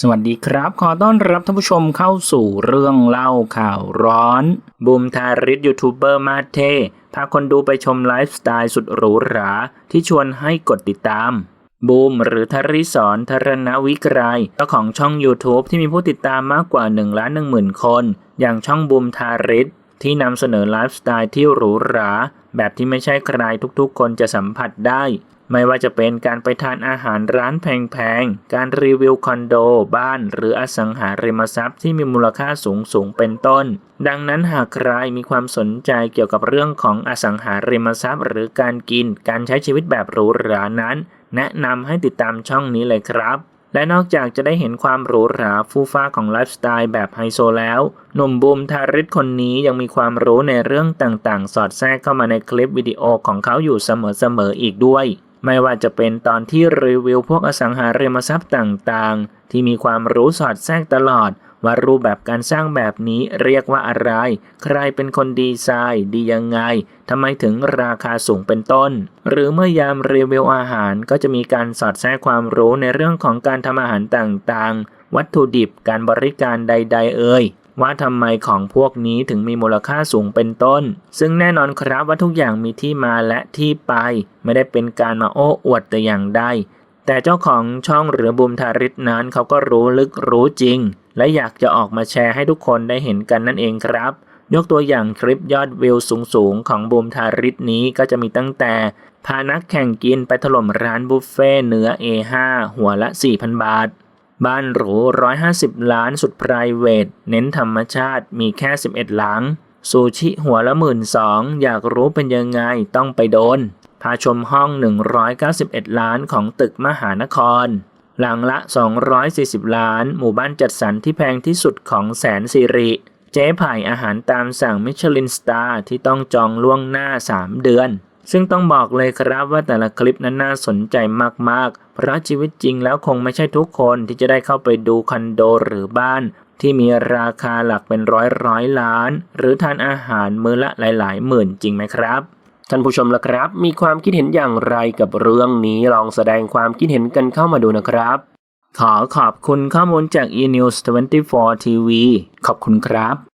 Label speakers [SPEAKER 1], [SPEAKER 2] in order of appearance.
[SPEAKER 1] สวัสดีครับ ขอต้อนรับท่านผู้ชมเข้าสู่เรื่องเล่าข่าวร้อนบูมทาริสยูทูบเบอร์มาเทพาคนดูไปชมไลฟ์สไตล์สุดหรูหรา ที่ชวนให้กดติดตามบูมหรือทริสอนธรณวิกรายเจ้าของช่อง YouTube ที่มีผู้ติดตามมากกว่า1ล้าน1หมื่นคน อย่างช่องบูมทาริสที่นำเสนอไลฟ์สไตล์ที่หรูหรา แบบที่ไม่ใช่ใครทุกๆ คนจะสัมผัสได้ ไม่ว่าจะเป็นการไปทานอาหารร้านแพงๆ การรีวิวคอนโด บ้าน หรืออสังหาริมทรัพย์ที่มีมูลค่าสูงสูงๆเป็นต้น ดังนั้นหากใครมีความสนใจเกี่ยวกับเรื่องของอสังหาริมทรัพย์ หรือการกิน การใช้ชีวิตแบบหรูหรานั้น แนะนำให้ติดตามช่องนี้เลยครับและนอกจากจะได้เห็นความหรูหราฟู่ฟ้าของไลฟ์สไตล์แบบไฮโซแล้ว หนุ่มบูมทาริสคนนี้ยังมีความรู้ในเรื่องต่างๆ สอดแทรกเข้ามาในคลิปวิดีโอของเขาอยู่เสมอๆอีกด้วย ไม่ว่าจะเป็นตอนที่รีวิวพวกอสังหาริมทรัพย์ต่างๆ ที่มีความรู้สอดแทรกตลอด ว่ารูปแบบการสร้างแบบนี้เรียกว่าอะไร ใครเป็นคนดีไซน์ดียังไงทำไมถึงราคาสูงเป็นต้น หรือเมื่อยามรีวิวอาหารก็จะมีการสอดแทรกความรู้ในเรื่องของการทำอาหารต่างๆ วัตถุดิบการบริการใด ๆ เอ่ย ว่าทำไมของพวกนี้ถึงมีมูลค่าสูงเป็นต้น ซึ่งแน่นอนครับว่าทุกอย่างมีที่มาและที่ไป ไม่ได้เป็นการมาโอ้อวดแต่อย่างใดแต่เจ้าของช่องหรือบุมทาริสนั้นเขาก็รู้ลึกรู้จริง และอยากจะออกมาแชร์ให้ทุกคนได้เห็นกันนั่นเองครับ ยกตัวอย่างคลิปยอดวิวสูงๆ ของบูมทาริสนี้ก็จะมีตั้งแต่พานักแข่งกินไปถล่มร้านบุฟเฟ่เนื้อ A5 หัวละ 4,000 บาท บ้านหรู 150 ล้านสุด p r i v a t เน้นธรรมชาติมีแค่ 11 หลัง ซูชิหัวละหมื่นสองอยากรู้เป็นยังไงต้องไปโดน พาชมห้อง 191 ล้านของตึกมหานคร หลังละ 240 ล้าน หมู่บ้านจัดสรรที่แพงที่สุดของแสนสิริ เจ๊ไผ่อาหารตามสั่งมิชลินสตาร์ที่ต้องจองล่วงหน้า 3 เดือน ซึ่งต้องบอกเลยครับว่าแต่ละคลิปนั้นน่าสนใจมากๆ เพราะชีวิตจริงแล้วคงไม่ใช่ทุกคนที่จะได้เข้าไปดูคอนโดหรือบ้าน ที่มีราคาหลักเป็นร้อยร้อยล้าน หรือทานอาหารมื้อละหลายๆ หมื่นจริงไหมครับท่านผู้ชมล่ะครับ มีความคิดเห็นอย่างไรกับเรื่องนี้ลองแสดงความคิดเห็นกันเข้ามาดูนะครับ ขอขอบคุณข้อมูลจาก eNews 24 TV ขอบคุณครับ